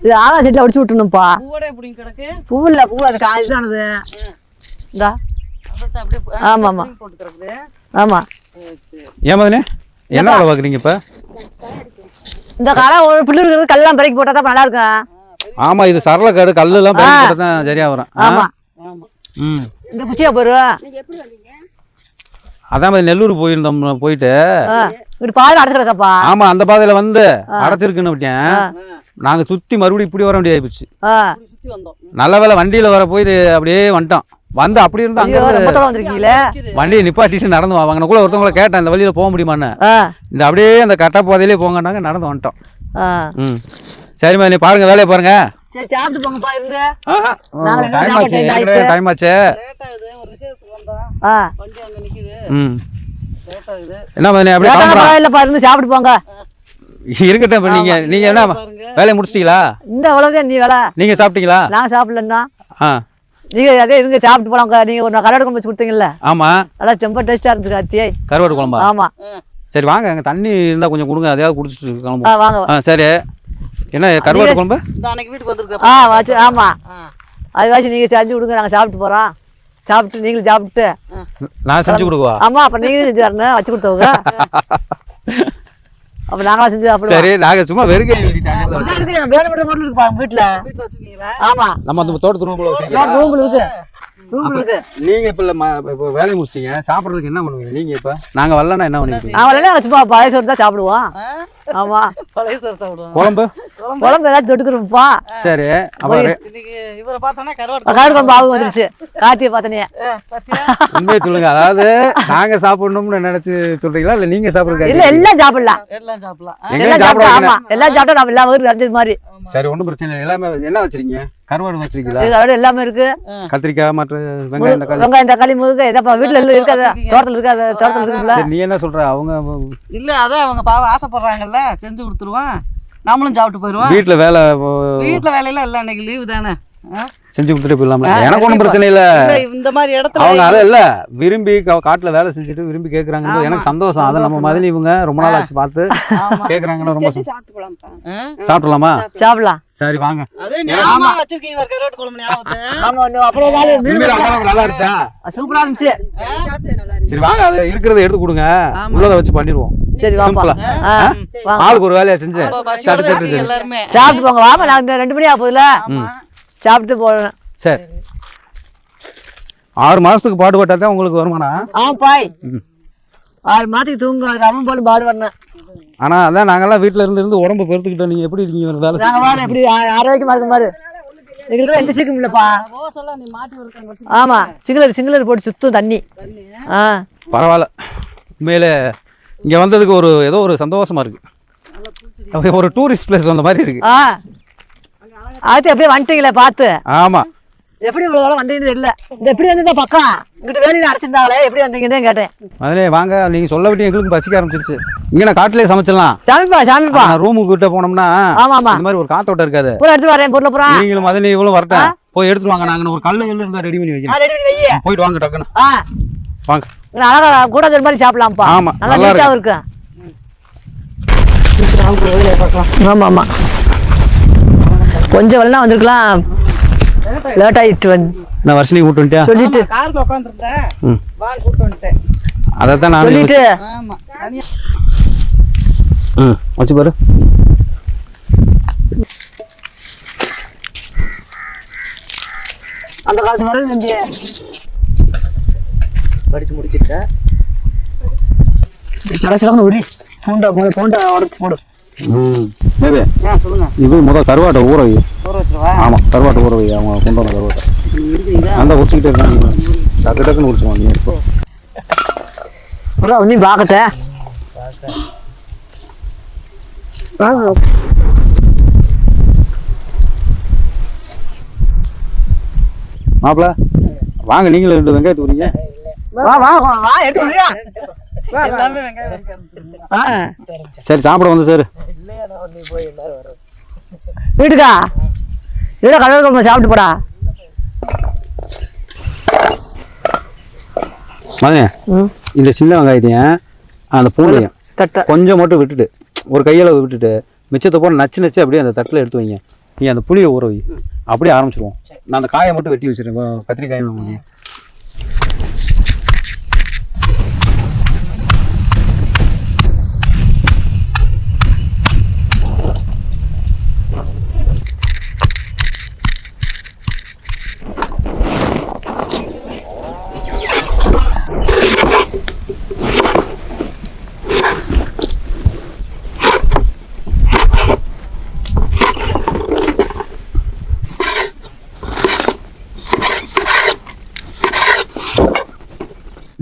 இது ஆகா செட்டில் அடிச்சு விட்டுணும்ப்பா. பூவோட எப்படிங்க கிடக்கு? பூ இல்லை பூ அது காய்ச்சானது இந்தா. அப்படியே ஆமா, ஆமா. புடிங்கி போட்டு கிடக்குது ஆமாம் சரி சரி. ஏன் மதனே? என்ன வேலை பார்க்குறீங்க இப்போ? இந்த களை ஒரு புல்லு இருக்கிறது கல்லாம் பிறக்கி போட்டால் தான் நல்லா இருக்கும். ஆமாம் இது சரளக்காடு கல்லுலாம் பயன்படுத்த தான் சரியாக வரும். ஆ? ஆமாம் ஆமா. ம். இந்த குச்சியா போரு. அதான் மாதிரி நெல்லூர் போயிருந்தோம் போயிட்டு. இப்படி பால் அடைச்சு கிடக்கப்பா ஆமாம் அந்த பாதையில் வந்து அடைச்சிருக்குன்னு விட்டேன். நாங்கள் சுற்றி மறுபடியும் இப்படி வர வேண்டியது ஆயிடுச்சு ஆ. சுத்தி வந்தோம் நல்ல வேலை வண்டியில் வர போய் அப்படியே வந்துட்டோம் வந்து அப்படி இருந்து அங்கே வந்திருக்கீங்களே? வண்டியை நிப்பாட்டிட்டு நடந்து வாங்க கூட ஒருத்தவங்கள கேட்டேன் இந்த வழியில் போக முடியுமான்னு. இந்த அப்படியே அந்த கட்ட பாதையிலே போங்கன்னாங்க நடந்து வந்துட்டோம். சரிம்மா நீ பாருங்க வேலையை பாருங்க. டைம் என்ன ஆச்சு. டைம் ஆச்சு. லேட் ஆகுது ஒரு விசேஷத்துக்கு வந்தா. ஆ. வண்டி அங்க நிக்குது. ம். லேட் ஆகுது. என்ன அப்படியே சாப்பிட்டு போங்க. இருக்கட்டும் இப்போ நீங்கள் நீங்கள் என்ன பாருங்க. வேலையை முடிச்சிட்டீங்களா? இந்த அவ்வளோதான் நீ வேலை. நீங்கள் சாப்பிட்டீங்களா? நான் சாப்பிடலன்னா ஆ. நீங்கள் அதே இருங்க சாப்பிட்டு போலாம். நீங்கள் ஒரு கரடு கொண்டு வச்சு கொடுத்தீங்கல்ல? ஆமாம் நல்லா ரொம்ப டேஸ்ட்டாக இருந்துச்சு அத்தியை. கருவாடு குழம்பா? ஆமாம் சரி வாங்க அங்கே தண்ணி இருந்தால் கொஞ்சம் கொடுங்க. அதையாவது குடிச்சிட்டு ஆ கிளம்புவோம் வாங்க ஆ சரி. என்ன கருவாடு குழம்பு? அன்னைக்கு வீட்டுக்கு வந்திருக்க ஆ வச்சு ஆமாம் அது வாசி நீங்கள் செஞ்சு கொடுங்க நாங்கள் சாப்பிட்டு போகிறோம் சாப்பிட்டு நீங்களும் சாப்பிட்டு. நான் செஞ்சு கொடுக்குவா? ஆமாம் அப்போ நீங்களும் செஞ்சு தரணும் வச்சு கொடுத்தவங்க. அப்போ நாங்களாம் செஞ்சு சாப்பிடுவோம். சரி நாங்கள் சும்மா இருக்குப்பா வீட்டில் ஆமாம் நம்ம அந்த தோட்டத்து ரூமில் ரூமில் இருக்கு நீங்கள் இப்போ இல்லை இப்போ வேலையை முடிச்சிட்டீங்க சாப்பிட்றதுக்கு என்ன பண்ணுவீங்க? நீங்கள் இப்போ? நாங்கள் வரலன்னா என்ன பண்ணுவீங்க அவன் என்ன வச்சுப்பா பழைய சோறு தான் சாப்பிடுவோம் ஆ? ஆமாம் பழைய சார் சாப்பிடுவாங்க குழம்பு? குழம்பு. ஏதாச்சும் தொட்டுக்கிறோம்ப்பா சரி இன்னைக்கு இவரை பார்த்தோன்னா கருவாடு குழம்பு ஆகும் வந்துருச்சு. கார்த்திகை பார்த்தனே உண்மையை சொல்லுங்க. அதாவது நாங்கள் சாப்பிடணும்னு நினச்சி சொல்கிறீங்களா இல்லை நீங்கள் இல்ல சாப்பிட்றதுக்கு எல்லாம் சாப்பிடலாம். எல்லாம் சாப்பிடலாம். எல்லாம் சாப்பிட சாப்பிட்டா வைக்கணும். ஆமா எல்லாம் சாப்பிட்டா நம்ம எல்லா ஊருக்கு கிடைச்சது மாதிரி. சரி ஒன்றும் பிரச்சனை இல்லை. எல்லாமே என்ன வச்சிருக்கீங்க? கருவாடு வச்சிருக்கீங்களா? இது அதோட எல்லாமே இருக்கு. கத்திரிக்காய் மற்ற வெங்காயம் தக்காளி. வெங்காயம் தக்காளி முருங்கை இதப்பா வீட்டுல எல்லாம் இருக்காது. தோட்டத்துல இருக்காது தோட்டத்துல இருக்குல்ல நீ என்ன சொல்ற? அவங்க இல்ல அதான் அவங்க பாவம் ஆசைப்படுறாங்கல்ல செஞ்சு கொடுத்துருவான் நம்மளும் சாப்பிட்டு போயிடுவோம். வீட்டுல வேலை வீட்டுல வேலையெல்லாம் இல்ல இன்னைக்கு லீவு தானே? செஞ்சு கொடுத்துட்டு போயிடலாம்ல. எனக்கு ஒன்றும் பிரச்சனை இல்லை. இந்த மாதிரி இடத்துல அவங்க அதை இல்ல. விரும்பி கா- காட்டுல வேலை செஞ்சுட்டு விரும்பி கேக்குறாங்க எனக்கு சந்தோஷம். அதை நம்ம மாதிரி இவங்க ரொம்ப நாள் ஆச்சு பார்த்து கேக்குறாங்கன்னு ரொம்ப? சாப்பிடலாமா? சாப்பிடலாம். சரி வாங்க. சூப்பரா இருந்துச்சு. சரி வாங்க. அதை இருக்கிறத எடுத்து கொடுங்க. உள்ளதை வச்சு பண்ணிடுவோம். சரி வாப்பா. ஆளுக்கு ஒரு வேலையா செஞ்சு சாப்பிட்டு போங்க. நான் இந்த ரெண்டு மணி ஆக போகுதுல சாப்பிட்டு போகணும் சரி. ஆறு மாசத்துக்கு பாடுபட்டா தான் உங்களுக்கு வருமானம் ஆ பாய் ஆறு மாதத்துக்கு தூங்க ரவம் போல பாடு வரணும். ஆனா அதான் நாங்கெல்லாம் வீட்டுல இருந்து இருந்து உடம்பு பெருத்துக்கிட்டோம். நீங்க எப்படி இருக்கீங்க? வேலை நாங்க வாரம் எப்படி ஆ- ஆரோக்கியமா இருக்கும் பாரு. எங்களுக்கு எந்த சீக்கிரம் இல்லப்பா. ரோஸ் எல்லாம் நீ மாட்டி விடுறேன் ஆமா சிங்களர் சிங்களர் போட்டு சுத்தும் தண்ணி. ஆ. பரவாயில்ல. உண்மையிலே இங்க வந்ததுக்கு ஒரு ஏதோ ஒரு சந்தோஷமா இருக்கு. ஒரு டூரிஸ்ட் பிளேஸ் வந்த மாதிரி இருக்கு. ஆ. அடுத்து அப்படியே வந்துட்டீங்களே பார்த்து. ஆமா. எப்படி இவ்வளோ தூரம் வந்தீங்கன்னு தெரியல. இந்த எப்படி வந்ததா பக்கம்? இங்கிட்ட வேலையில் அடைச்சிருந்தாங்களே எப்படி வந்தீங்கன்னு கேட்டேன். அதிலே வாங்க. நீங்க சொல்ல விட்டு எங்களுக்கு பசிக்க ஆரம்பிச்சிருச்சு. இங்க நான் காட்டிலே சமைச்சிடலாம். சாமிப்பா சாமிப்பா. ரூமுக்கு கிட்ட போனோம்னா ஆமா ஆமா. இந்த மாதிரி ஒரு காத்தோட்டம் இருக்காது. பூரா எடுத்து வரேன் பொருளை பூரா. நீங்களும் அதில் இவ்வளவு வரட்டேன் போய் எடுத்துட்டு வாங்க நாங்க ஒரு கல்லு கல்லு இருந்தா ரெடி பண்ணி வைக்கிறேன். ரெடி பண்ணி வையே. போயிட்டு வாங்க டக்குன்னு. வாங்க. அழகா கூட ஒரு மாதிரி சாப்பிடலாம்ப்பா. ஆமா, நல்லா நல்லா நீட்டாகவும் இருக்கு. ஆமா ஆமா. கொஞ்சம் வெள்ளம் வந்திருக்கலாம். லேட் ஆயிட்டு வந்து நான் வர்ஷினி கூட்டு வந்துட்டியா? சொல்லிட்டு. கார்ல உட்காந்துருந்தேன் வால் கூட்டு வந்துட்டேன். அதைத்தான் நான் சொல்லிட்டு. ஆமா ம் வச்சு பாரு. அந்த காலத்து வரை செஞ்சு படிச்சு முடிச்சிருச்சா? சில சிலன்னு உரி. பூண்டை போடு பூண்டை உடச்சி போடு. ம். சரி ஆ சொல்லுங்க. இது முதல் கருவாட்டை ஊற வை ஊற வச்சிருவா? ஆமாம் கருவாட்டை ஊற வை அவங்க கொண்டு வந்த கருவாட்டை அந்த உரிச்சிக்கிட்டே இருக்காங்க டக்கு டக்குன்னு உரிச்சுவாங்க நீ இப்போ. பூரா நீ பார்க்கட்ட. மாப்பிள வாங்க நீங்களும் ரெண்டு வெங்காயத்து உரிங்க வா வா வா வா எடுத்து வரியா எல்லாமே வெங்காயம் வரைக்கும் சரி சாப்பிட வந்து சார் வீட்டுக்கா? இல்லை கடல் குழம்பு சாப்பிட்டு போடா. மதனே ம். இந்த சின்ன வெங்காயத்தையும் அந்த பூண்டையும் தட்டை. கொஞ்சம் மட்டும் விட்டுட்டு ஒரு கையில் விட்டுட்டு மிச்சத்தை போட்டு நச்சு நச்சு அப்படியே அந்த தட்டில் எடுத்து வைங்க. நீ அந்த புளியை ஊற வை. அப்படியே ஆரம்பிச்சிருவோம். நான் அந்த காயை மட்டும் வெட்டி வச்சிருக்கேன். கத்திரிக்காய்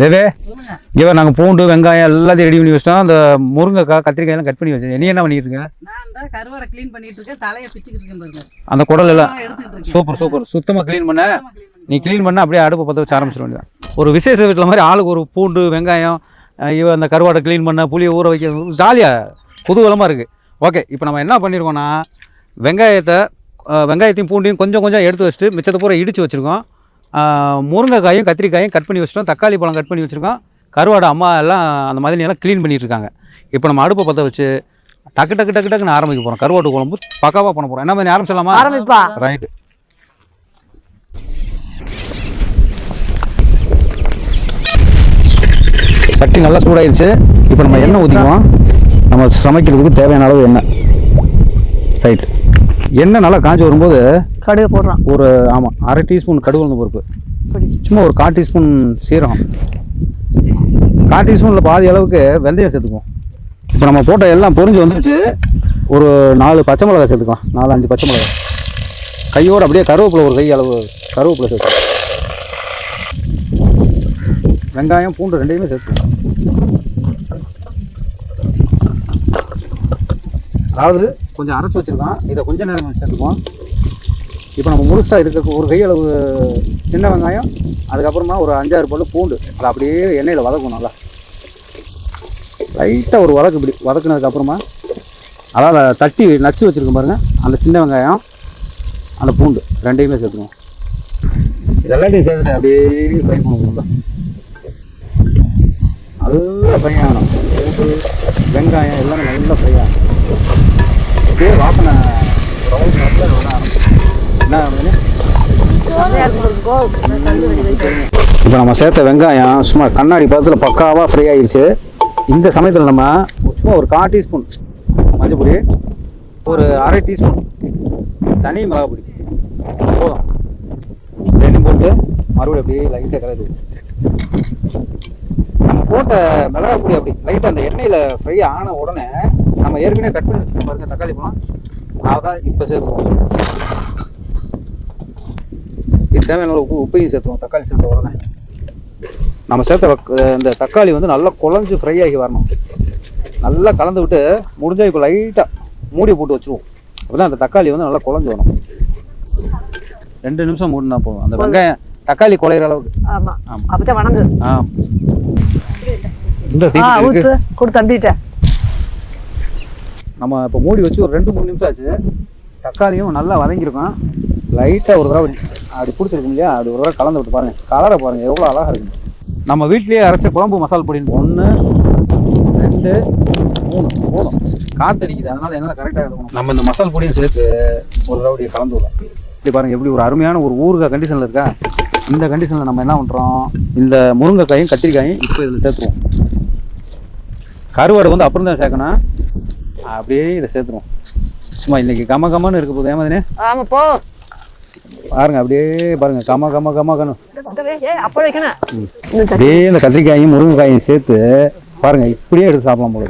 தேவே இவன் நாங்கள் பூண்டு வெங்காயம் எல்லாத்தையும் ரெடி பண்ணி வச்சிட்டோம். அந்த முருங்கைக்காய் கத்திரிக்காயெல்லாம் கட் பண்ணி வச்சேன் நீ என்ன பண்ணிட்டு இருக்க? க்ளீன் பண்ணிட்டு இருக்கேன். தலையை பிச்சுக்கிட்டு இருக்கேன் அந்த குடல் எல்லாம் சூப்பர் சூப்பர். சுத்தமாக க்ளீன் பண்ண. நீ க்ளீன் பண்ண அப்படியே அடுப்பு பற்ற வச்சு ஆரம்பிச்சிட வேண்டியதான் ஒரு விசேஷ வீட்டில் மாதிரி ஆளுக்கு ஒரு பூண்டு வெங்காயம் இவ அந்த கருவாடை க்ளீன் பண்ண புளியை ஊற வைக்க ஜாலியாக குதூகலமாக இருக்குது ஓகே இப்போ நம்ம என்ன பண்ணியிருக்கோம்னா வெங்காயத்தை வெங்காயத்தையும் பூண்டையும் கொஞ்சம் கொஞ்சம் எடுத்து வச்சுட்டு மிச்சத்தை பூரா இடித்து வச்சுருக்கோம். முருங்கைக்காயும் கத்திரிக்காயும் கட் பண்ணி வச்சுட்டோம். தக்காளி பழம் கட் பண்ணி வச்சுருக்கோம். கருவாடை அம்மா எல்லாம் அந்த மாதிரி எல்லாம் க்ளீன் பண்ணிட்டு இருக்காங்க. இப்போ நம்ம அடுப்பை பற்ற வச்சு டக்கு டக்கு டக்கு டக்குன்னு ஆரம்பிக்க போகிறோம் கருவாட்டு குழம்பு பக்காவாக பண்ண போகிறோம் என்ன மாதிரி ஆரம்பிச்சிடலாமா ஆரம்பிப்பா. ரைட்டு சட்டி நல்லா சூடாயிருச்சு. இப்போ நம்ம எண்ணெய் ஊற்றிக்குவோம் நம்ம சமைக்கிறதுக்கு தேவையான அளவு எண்ணெய். ரைட் எண்ணெய் நல்லா காஞ்சி வரும்போது கடுகு போடுறான். ஒரு ஆமாம் அரை டீஸ்பூன் கடுகு உளுந்து பருப்பு. சும்மா ஒரு கால் டீஸ்பூன் சீரகம். கால் டீஸ்பூனில் பாதி அளவுக்கு வெந்தயம் சேர்த்துக்குவோம். இப்போ நம்ம போட்ட எல்லாம் பொரிஞ்சு வந்துருச்சு. ஒரு நாலு பச்சை மிளகாய் சேர்த்துக்கலாம். நாலு அஞ்சு பச்சை மிளகாய். கையோடு அப்படியே கருவேப்பிலை ஒரு கை அளவு கருவேப்பிலை சேர்த்துக்கலாம். வெங்காயம் பூண்டு ரெண்டையுமே சேர்த்துக்கலாம். அதாவது கொஞ்சம் அரைச்சி வச்சுருக்கோம் இதை கொஞ்சம் நேரம் சேர்த்துக்குவோம் இப்போ நம்ம முழுசாக இருக்க ஒரு கை அளவு சின்ன வெங்காயம் அதுக்கப்புறமா ஒரு அஞ்சாறு பல்லு பூண்டு. அதை அப்படியே எண்ணெயில் வதக்கணும் நல்லா. லைட்டாக ஒரு வதக்கு இப்படி வதக்குனதுக்கப்புறமா அதாவது தட்டி நச்சு வச்சுருக்கோம் பாருங்கள் அந்த சின்ன வெங்காயம் அந்த பூண்டு ரெண்டையுமே சேர்த்துக்குவோம் இதெல்லாத்தையும் சேர்த்து சேர்த்துட்டு அப்படியே ஃப்ரை பண்ணுவோம் நல்லா. ஃப்ரை ஆகணும். வெங்காயம் எல்லாமே நல்லா ஃப்ரை ஆகணும். அப்படியே வாசனை என்ன இப்போ நம்ம சேர்த்த வெங்காயம் சும்மா கண்ணாடி பதத்தில் பக்காவாக ஃப்ரை ஆயிடுச்சு இந்த சமயத்தில் நம்ம சும்மா ஒரு கால் டீஸ்பூன் மஞ்சள் பொடி ஒரு அரை டீஸ்பூன் தனி மிளகா பொடி. போதும். ரெண்டும் போட்டு மறுபடியும் அப்படியே லைட்டாக கலந்து நம்ம போட்ட மிளகா பொடி அப்படி லைட்டாக அந்த எண்ணெயில் ஃப்ரை ஆன உடனே நம்ம ஏற்கனவே கட் பண்ணி வச்சுருக்கோம் பாருங்க தக்காளி பழம். அதான் இப்போ சேர்த்துருவோம் இது தேவையான உப்பு உப்பையும் சேர்த்துவோம் தக்காளி சேர்த்த உடனே. நம்ம சேர்த்த இந்த தக்காளி வந்து நல்லா குழஞ்சு ஃப்ரை ஆகி வரணும். நல்லா கலந்து விட்டு முடிஞ்சா இப்போ லைட்டாக மூடி போட்டு வச்சுருவோம். அப்பதான் அந்த தக்காளி வந்து நல்லா குழஞ்சு வரும் ரெண்டு நிமிஷம் மூடினா போதும். அந்த வெங்காயம் தக்காளி குழையிற அளவுக்கு. ஆமா. ஆமா. அப்பதான் வணங்கு. ஆ. இந்த ஆ தீட்டு இருக்கு ஊத்து கொடு தம்பிட்ட நம்ம இப்போ மூடி வச்சு ஒரு ரெண்டு மூணு நிமிஷம் ஆச்சு. தக்காளியும் நல்லா வதங்கியிருக்கும். லைட்டாக ஒரு தடவை அப்படி பிடிச்சிருக்கும் இல்லையா? அப்படி ஒரு தடவை கலந்து விட்டு பாருங்கள் கலரை பாருங்கள் எவ்வளோ அழகாக இருக்கு. நம்ம வீட்லேயே அரைச்ச குழம்பு மசால் பொடி ஒன்று ரெண்டு மூணு. போதும். அடிக்குது. அதனால் என்னால் கரெக்டாக இருக்கும் நம்ம இந்த மசால் பொடியும் சேர்த்து ஒரு தடவை கலந்து விடலாம். இப்படி பாருங்கள் எப்படி ஒரு அருமையான ஒரு ஊறுகாய் கண்டிஷனில் இருக்கா? இந்த கண்டிஷனில் நம்ம என்ன பண்ணுறோம் இந்த முருங்கைக்காயும் கத்திரிக்காயும் இப்போ இதில் சேர்த்துருவோம். கருவாடு வந்து அப்புறம் தான் சேர்க்கணும். அப்படியே இதை சேர்த்துருவோம். சும்மா இன்னைக்கு கம கமன்னு இருக்க போகுது. ஏமாதினே? ஆமா போ. பாருங்க அப்படியே பாருங்க. கம கம கம சரி. அப்படியே இந்த கத்திரிக்காயும் முருங்கைக்காயும் சேர்த்து பாருங்க இப்படியே எடுத்து சாப்பிடலாம் போல.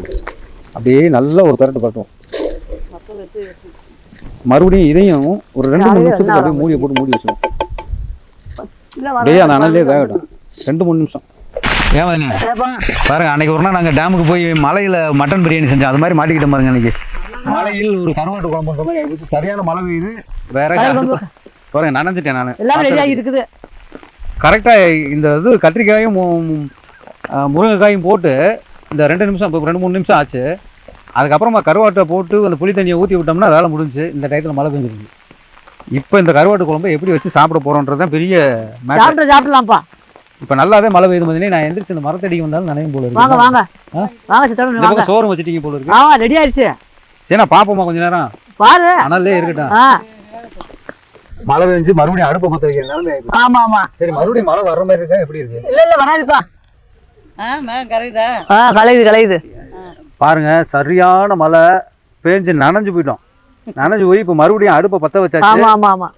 அப்படியே நல்ல ஒரு பரட்டு பரட்டும் மறுபடியும் இதையும் ஒரு ரெண்டு மூணு நிமிஷத்துக்கு அப்படியே மூடியை போட்டு மூடி வர அப்படியே அந்த அனல்லே வேகட்டும். ரெண்டு மூணு நிமிஷம். ஏமாதினே ஏப்பா, பாருங்க அன்னைக்கு ஒரு நாள் நாங்கள் டேமுக்கு போய் மலையில் மட்டன் பிரியாணி செஞ்சோம். அது மாதிரி மாட்டிக்கிட்ட பாருங்க அன்னைக்கு. மலையில் ஒரு கருவாட்டு குழம்பு மாதிரி. சரியான மழை பெய்யுது. வேற. பாருங்க நனைஞ்சிட்டேன் நான். எல்லாம் ரெடியாகி இருக்குது கரெக்டாக இந்த இது கத்திரிக்காயும் முருங்கைக்காயும் போட்டு இந்த ரெண்டு நிமிஷம் ரெண்டு மூணு நிமிஷம் ஆச்சு. அதுக்கப்புறமா கருவாட்டை போட்டு அந்த புளி தண்ணியை ஊற்றி விட்டோம்னா வேலை முடிஞ்சுச்சு இந்த டயத்தில் மழை பெஞ்சிருச்சு. இப்போ இந்த கருவாட்டு குழம்பு எப்படி வச்சு சாப்பிட போகிறோன்றது தான் பெரிய சாப்பிட்டு சாப்பிடலாம்ப்பா. இப்போ நல்லாவே மழை பெய்யுது மாதிரி நான் எந்திரிச்சு இந்த மரத்தடிக்கு வந்தாலும் நனையும் போல இருக்கு. வாங்க வாங்க? வாங்க சித்தோட வாங்க. சோறு வச்சுட்டீங்க போல இருக்கு. ஆ ரெடி ஆயிடுச்சு. சரி நான் பார்ப்போமா கொஞ்ச நேரம். பாரு. அனல்லே இருக்கட்டும். மழை பெஞ்சு மறுபடியும் அடுப்பை பற்ற வைக்கிற நிலைமை. ஆமா ஆமா. சரி மறுபடியும் மழை வர்ற மாதிரி இருக்கா? எப்படி இருக்கு? இல்ல இல்ல வராதுப்பா. கலையுது கலையுது பாருங்க சரியான மழை பேஞ்சு நனைஞ்சு போயிட்டோம். நனைஞ்சு போய் இப்போ மறுபடியும் அடுப்பை பற்ற வச்சாச்சு. ஆமா ஆமா ஆமா.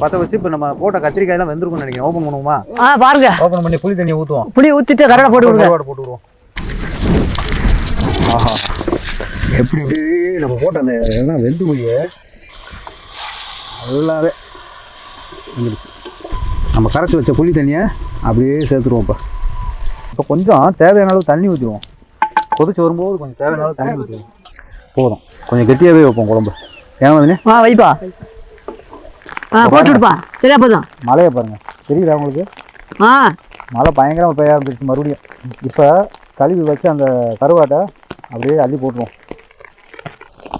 பற்ற வச்சு இப்போ நம்ம போட்ட கத்திரிக்காய் எல்லாம் வெந்திருக்கும்னு நினைக்கிறேன். ஓப்பன் பண்ணுவோமா? ஆ பாருங்க. ஓப்பன் பண்ணி புளி தண்ணியை ஊற்றுவோம் புளி ஊத்திட்டு கரடை போட்டு கருவாடு போட்டு விடுவோம். ஆஹா. எப்படி எப்படி நம்ம போட்ட அந்த எல்லாம் வெந்து போய். நல்லாவே வந்துடுச்சு நம்ம கரைச்சி வச்ச புளி தண்ணியை அப்படியே சேர்த்துருவோம் இப்போ. இப்போ கொஞ்சம் தேவையான அளவு தண்ணி ஊற்றுவோம் கொதிச்சு வரும்போது கொஞ்சம் தேவையான அளவு தண்ணி ஊற்றுவோம் போதும். கொஞ்சம் கெட்டியாகவே வைப்போம் குழம்பு. ஏன் வந்து ஆ வைப்பா. ஆ போட்டு விடுப்பா. சரியா போதும். மழையை பாருங்கள் தெரியுதா உங்களுக்கு? ஆ. மழை பயங்கரமாக பெய்ய ஆரம்பிச்சிருச்சு மறுபடியும். இப்போ கழுவி வச்சு அந்த கருவாட்டை அப்படியே அள்ளி போட்டுருவோம்.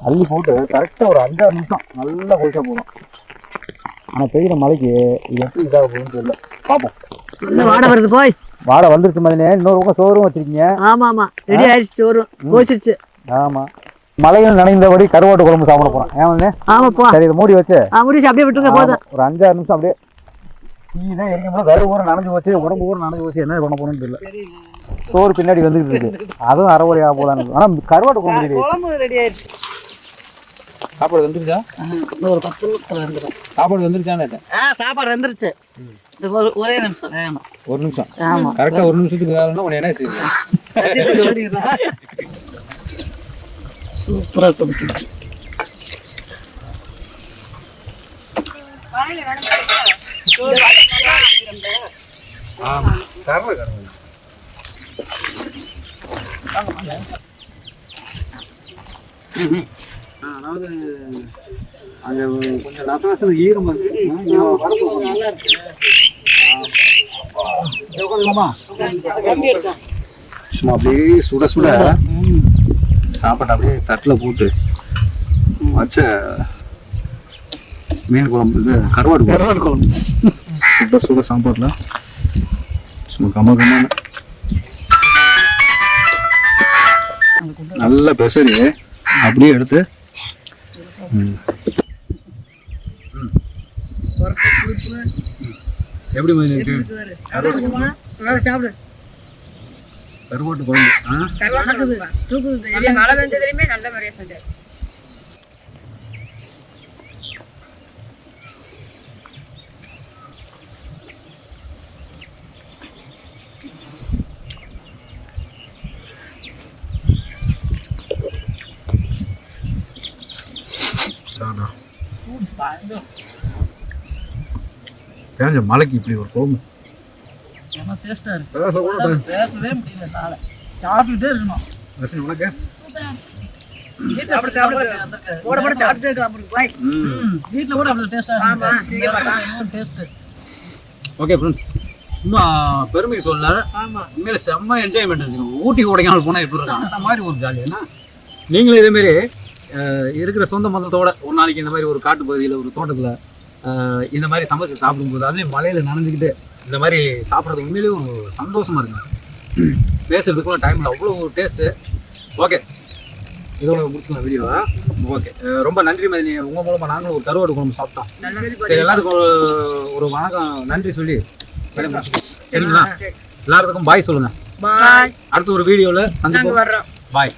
அள்ளி போட்டு கரெக்டாக ஒரு அஞ்சாறு நிமிஷம் நல்லா கொதிச்சா போதும். ஆனால் பெய்யுற மழைக்கு இது எப்படி இதாக போகுதுன்னு தெரியல. பார்ப்போம். வாடை வருது போய். வாடை வந்துருச்சு மதினே. இன்னொரு பக்கம் சோறும் வச்சிருக்கீங்க. ஆமா ஆமா. ரெடி ஆயிடுச்சு சோறு போச்சிருச்சு ஆமாம் மழையில் நனைந்தபடி கருவாட்டு குழம்பு சாப்பிட போகிறோம் ஏன் வந்து ஆமா போ சரி இதை மூடி வச்சு. ஆ முடிச்சு அப்படியே விட்டுருங்க போதும். ஒரு அஞ்சாறு நிமிஷம் அப்படியே தான் எரிக்கும் வேற ஊரம் நனைஞ்சு போச்சு உடம்பு ஊரம் நனைஞ்சு போச்சு என்ன பண்ண போகணும்னு தெரியல. சோறு பின்னாடி வந்துகிட்டு இருக்கு. அதுவும் அரை வழி ஆக போதான்னு ஆனால் கருவாட்டு குழம்பு ரெடி ஆயிடுச்சு. சாப்பாடு வந்துருச்சா? ஒரு பத்து நிமிஷத்துல வந்துடும் சாப்பாடு வந்துருச்சான்னு ஆ சாப்பாடு வந்துருச்சு. இது ஒரு ஒரே நிமிஷம் வேணும் ஒரு நிமிஷம். ஆமா. கரெக்டாக ஒரு நிமிஷத்துக்கு என்ன செய்யுங்க சூப்பரா கொதிச்சிருச்சு அதாவது அங்கே கொஞ்சம் ரசரசம் ஈரம் சும்மா அப்படியே சுட சுட. சாப்பாடு அப்படியே தட்டில் போட்டு வச்ச மீன் குழம்பு இது கருவாடு கருவாடு குழம்பு. சுட சுட சாப்பாட்டில் சும்மா கம கமான நல்லா பெசரி அப்படியே எடுத்து. ம். ம். எப்படி சாப்பிடு. கருவாட்டு குழம்பு. மழை பெஞ்சதுலயுமே நல்ல முறையா செஞ்சாச்சு. பேஞ்ச மலைக்கு இப்படி ஒரு குழம்பு? ரொம்ப டேஸ்டா இருக்கு. பேசவே முடியல சாப்பிட்டுட்டே இருக்கணும். ரசனி உனக்கு? கூட ஓகே ஃப்ரெண்ட்ஸ் சும்மா பெருமை சொல்ல உண்மையில செம்ம என்ஜாய்மெண்ட் இருந்துச்சு ஊட்டி கொடைக்கானல் போனால் எப்படி இருக்கும்? அந்த மாதிரி ஒரு ஜாலி ஏன்னா நீங்களும் இதேமாரி இருக்கிற சொந்த மதத்தோட ஒரு நாளைக்கு இந்த மாதிரி ஒரு காட்டு பகுதியில் ஒரு தோட்டத்தில் இந்த மாதிரி சமைச்சு சாப்பிடும்போது அதுலேயும் மலையில் நனைஞ்சுக்கிட்டு இந்த மாதிரி சாப்பிட்றது உண்மையிலேயே ஒரு சந்தோஷமா இருக்குங்க பேசுறதுக்குள்ள டைமில் அவ்வளோ டேஸ்ட்டு ஓகே இதோட முடிச்சுக்கலாம் வீடியோ ஓகே ரொம்ப நன்றி மதினி. உங்கள் மூலமாக நாங்களும் ஒரு கருவாடு குழம்பு சாப்பிட்டோம். சரி எல்லாத்துக்கும் ஒரு வணக்கம். நன்றி சொல்லி. சரிங்களா? எல்லாத்துக்கும் பாய் சொல்லுங்க. பாய் அடுத்த ஒரு வீடியோவில் சந்திப்போம். பாய்